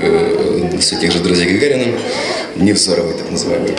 э, все тех же друзей Гагариным, Невзоровой так называемый.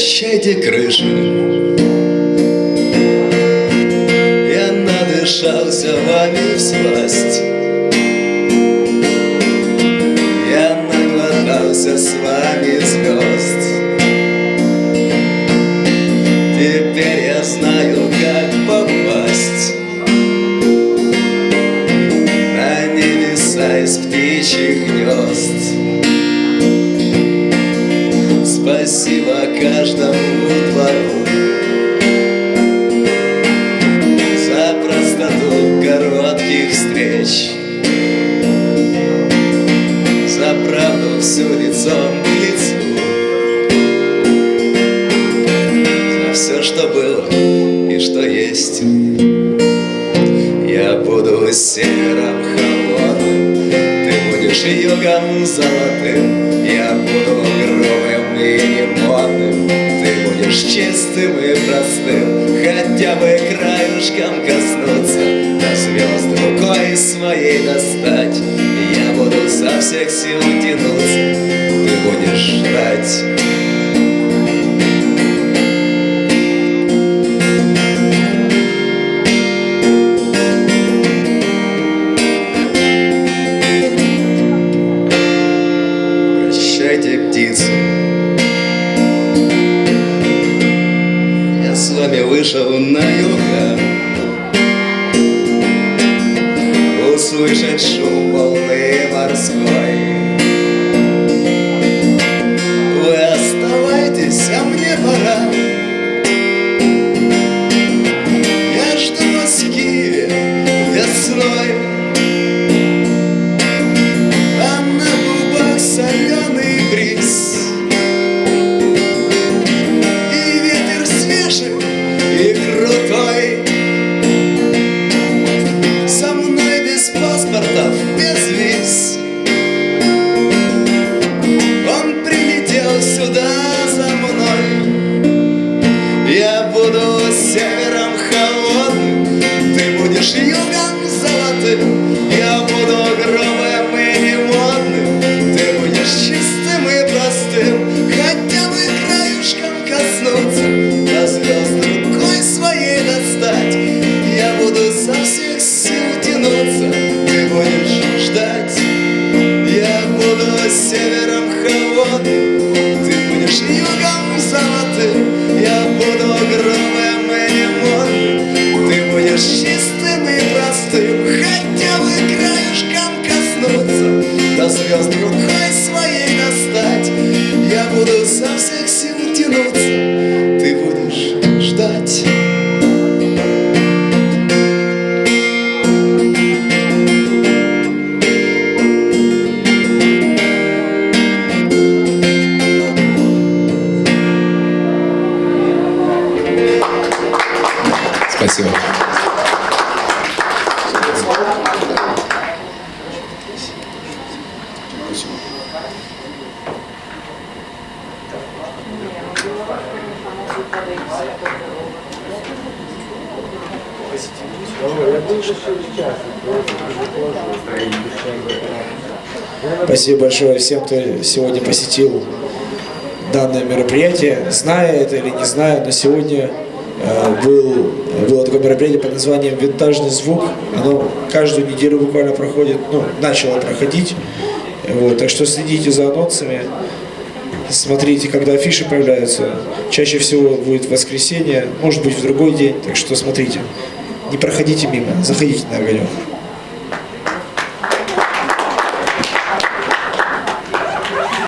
Прощайте, крыши, Я надышался вами всласть Я наглотался с вами звезд. Теперь я знаю, как попасть. На небеса из птичьих гнезд Спасибо каждому двору За простоту коротких встреч За правду всю лицом к лицу За все, что было и что есть. Я буду севером холодным Ты будешь югом золотым Я буду грубым и немодным Ты будешь чистым и простым Хотя бы краюшком коснуться До звезд рукой своей достать. Я буду со всех сил тянуться. Ты будешь ждать вышел на юга Услышать шум волны морской севером холодным Ты будешь югом золотым Я буду грубым и немодным Ты будешь чистым и простым Хотя бы краешком коснуться До звезд Спасибо. Спасибо большое всем, кто сегодня посетил данное мероприятие. Зная это или не зная, но сегодня был, было такое мероприятие под названием «Винтажный звук». Оно каждую неделю буквально проходит, ну, начало проходить. Вот, так что следите за анонсами, смотрите, когда афиши появляются. Чаще всего будет в воскресенье, может быть в другой день, так что смотрите. Не проходите мимо, заходите на огонек.